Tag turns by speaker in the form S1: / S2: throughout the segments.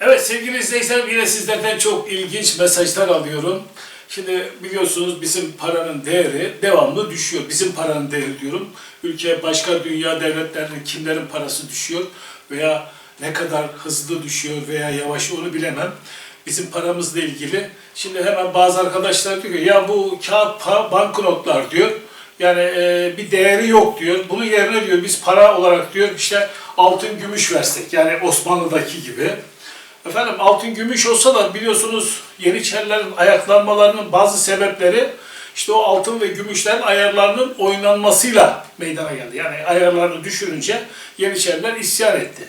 S1: Evet sevgili izleyiciler yine sizlerden çok ilginç mesajlar alıyorum. Şimdi biliyorsunuz bizim paranın değeri devamlı düşüyor. Bizim paranın değeri diyorum. Ülke başka dünya devletlerinin kimlerin parası düşüyor veya ne kadar hızlı düşüyor veya yavaş onu bilemem. Bizim paramızla ilgili. Şimdi hemen bazı arkadaşlar diyor ki ya bu kağıt banknotlar diyor. Yani e, bir değeri yok diyor. Bunun yerine diyor biz para olarak diyor işte altın gümüş versek yani Osmanlı'daki gibi. Efendim altın gümüş olsa da biliyorsunuz Yeniçerilerin ayaklanmalarının bazı sebepleri işte o altın ve gümüşlerin ayarlarının oynanmasıyla meydana geldi. Yani ayarlarını düşürünce Yeniçeriler isyan etti.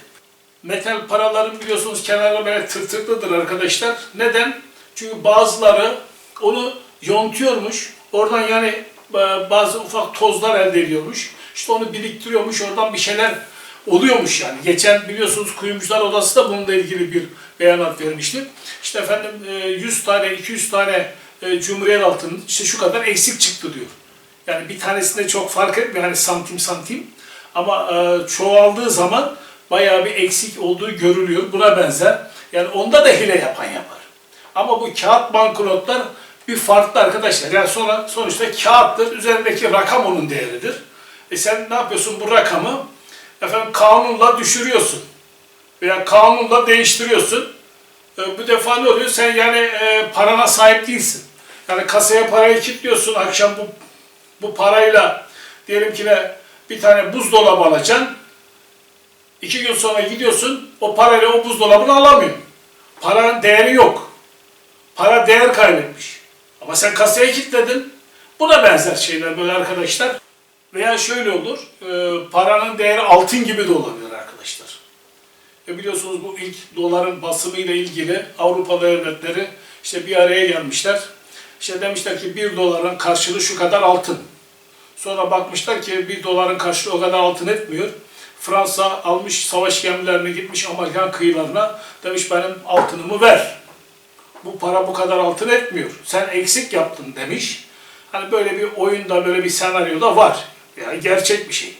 S1: Metal paraların biliyorsunuz kenarları böyle tırtıklıdır arkadaşlar. Neden? Çünkü bazıları onu yontuyormuş. Oradan yani e, bazı ufak tozlar elde ediyormuş. İşte onu biriktiriyormuş. Oradan bir şeyler oluyormuş yani. Geçen biliyorsunuz Kuyumcular Odası da bununla ilgili bir beyanat vermişti. İşte efendim e, 100 tane 200 tane e, Cumhuriyet altının işte şu kadar eksik çıktı diyor. Yani bir tanesinde çok fark etmiyor hani santim santim. Ama e, çoğaldığı zaman bayağı bir eksik olduğu görülüyor. Buna benzer. Yani onda da hile yapan yapar. Ama bu kağıt banknotlar bir farklı arkadaşlar. Yani sonra sonuçta kağıttır. Üzerindeki rakam onun değeridir. E sen ne yapıyorsun bu rakamı? Kanunla düşürüyorsun. Veya kanunla değiştiriyorsun. E, bu defa ne oluyor? Sen yani e, parana sahip değilsin. Yani kasaya parayı kilitliyorsun. Akşam bu bu parayla diyelim ki ne bir tane buzdolabı alacaksın. İki gün sonra gidiyorsun, o parayla o buzdolabını alamıyorsun. Paranın değeri yok. Para değer kaybetmiş. Ama sen kasaya kilitledin. Bu da benzer şeyler böyle arkadaşlar. Veya şöyle olur, e, paranın değeri altın gibi de olabilir arkadaşlar. E biliyorsunuz bu ilk doların basımıyla ilgili Avrupa devletleri işte bir araya gelmişler. İşte demişler ki bir doların karşılığı şu kadar altın. Sonra bakmışlar ki bir doların karşılığı o kadar altın etmiyor. Fransa almış savaş gemilerini gitmiş Amerikan kıyılarına. Demiş benim altınımı ver. Bu para bu kadar altın etmiyor. Sen eksik yaptın demiş. Hani böyle bir oyunda böyle bir senaryoda var. Yani gerçek bir şey.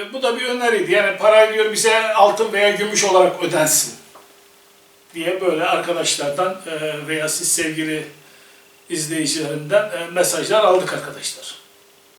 S1: E, Bu da bir öneriydi. Yani parayı diyor bize altın veya gümüş olarak ödensin diye böyle arkadaşlardan e, veya siz sevgili izleyicilerimden e, mesajlar aldık arkadaşlar.